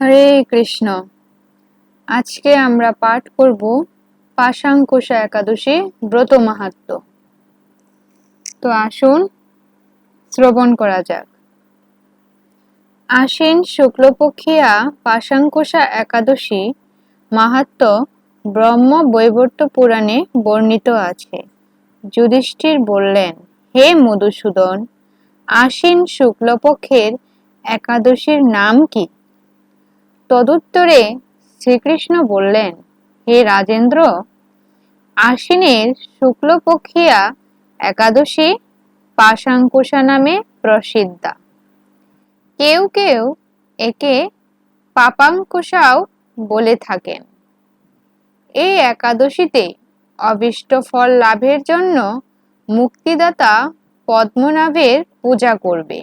হরে কৃষ্ণ। আজকে আমরা পাঠ করব পাশাঙ্কুশা একাদশী ব্রত মাহাত্ম। তো আসুন, শ্রবণ করা যাক। আশ্বিন শুক্লপক্ষিয়া পাশাঙ্কুশা একাদশী মাহাত্ম ব্রহ্ম বৈবর্ত পুরাণে বর্ণিত আছে। যুধিষ্ঠির বললেন, হে মধুসূদন আশ্বিন শুক্লপক্ষের একাদশীর নাম কি? তদুত্তরে শ্রীকৃষ্ণ বললেন, হে রাজেন্দ্র, আশ্বিনের শুক্লপক্ষিয়া একাদশী পাশাঙ্কুশা নামে প্রসিদ্ধা। কেউ কেউ একে পাপাঙ্কুশাও বলে থাকেন। এই একাদশীতে অবিষ্ট ফল লাভের জন্য মুক্তিদাতা পদ্মনাভের পূজা করবে।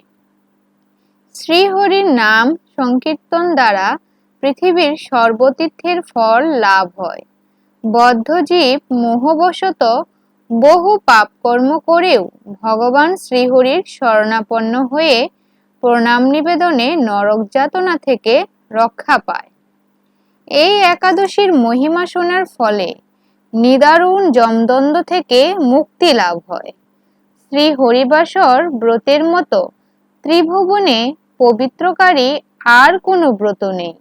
শ্রীহরির নাম সংকীর্তন দ্বারা পৃথিবীর সর্বতীর্থের ফল লাভ হয়। বদ্ধজীব মোহবশত বহু পাপ কর্ম করেও ভগবান শ্রীহরির শরণাপন্ন হয়ে প্রণাম নিবেদনে নরক যাতনা থেকে রক্ষা পায়। এই একাদশীর মহিমা শোনার ফলে নিদারুণ জমদ্বন্দ্ব থেকে মুক্তি লাভ হয়। শ্রী হরিবাসর ব্রতের মতো ত্রিভুবনে পবিত্রকারী আর কোনো ব্রত নেই।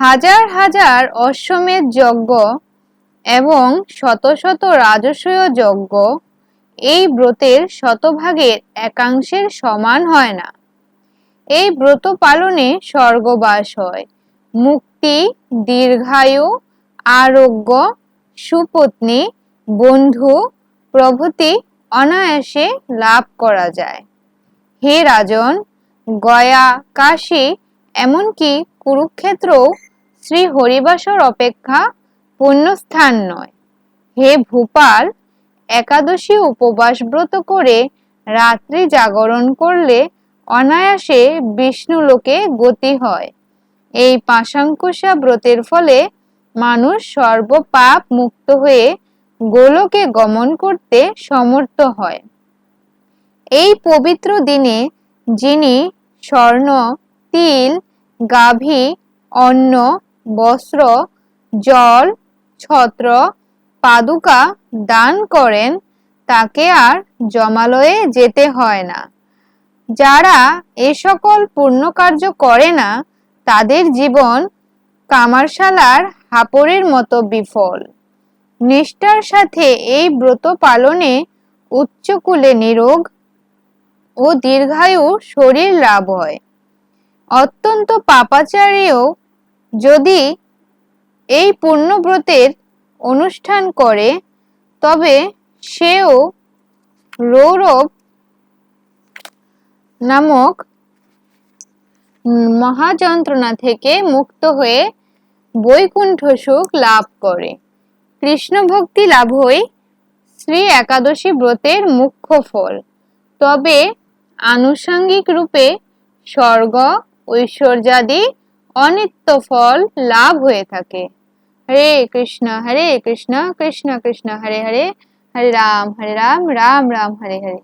হাজার হাজার অশ্বমেধ যজ্ঞ এবং শত শত রাজস্বীয় যজ্ঞ, এই ব্রতের শতভাগের একাংশের সমান হয় না। এই ব্রত পালনে স্বর্গবাস হয়। মুক্তি, দীর্ঘায়ু, আরোগ্য, সুপত্নী, বন্ধু, প্রভৃতি অনায়াসে লাভ করা যায়। হে রাজন, গয়া, কাশী, এমনকি কুরুক্ষেত্রও শ্রী হরিবাসর অপেক্ষা পুণ্যস্থান নয়। হে ভূপাল, একাদশী উপবাস ব্রত করে রাত্রি জাগরণ করলে অনায়াসে বিষ্ণু লোকে গতি হয়। এই পাশাঙ্কুশা ব্রতের ফলে মানুষ সর্বপাপ মুক্ত হয়ে গোলকে গমন করতে সমর্থ হয়। এই পবিত্র দিনে যিনি স্বর্ণ, তিল, গাভী, অন্ন বস্ত্র, জল, ছত্র, পাদুকা দান করেন, তাকে আর জমালয়ে যেতে হয় না। যারা এ সকল পূর্ণ কার্য করে না, তাদের জীবন কামারশালার হাপড়ের মতো বিফল। নিষ্ঠার সাথে এই ব্রত পালনে উচ্চকুলে নিরোগ ও দীর্ঘায়ু শরীর লাভ হয়। অত্যন্ত পাপাচারীও যদি এই পুণ্যব্রতের অনুষ্ঠান করে, তবে সেও রৌরব নামক মহাযন্ত্রণা থেকে মুক্ত হয়ে বৈকুণ্ঠ সুখ লাভ করে। কৃষ্ণ ভক্তি লাভ লাভই শ্রী একাদশী ব্রতের মুখ্য ফল। তবে আনুষঙ্গিক রূপে স্বর্গ, ঐশ্বর্যাদি অনিত্য ফল লাভ হয়ে থাকে। হরে কৃষ্ণ হরে কৃষ্ণ কৃষ্ণ কৃষ্ণ, হরে হরে হরে রাম হরে রাম রাম রাম, হরে হরে।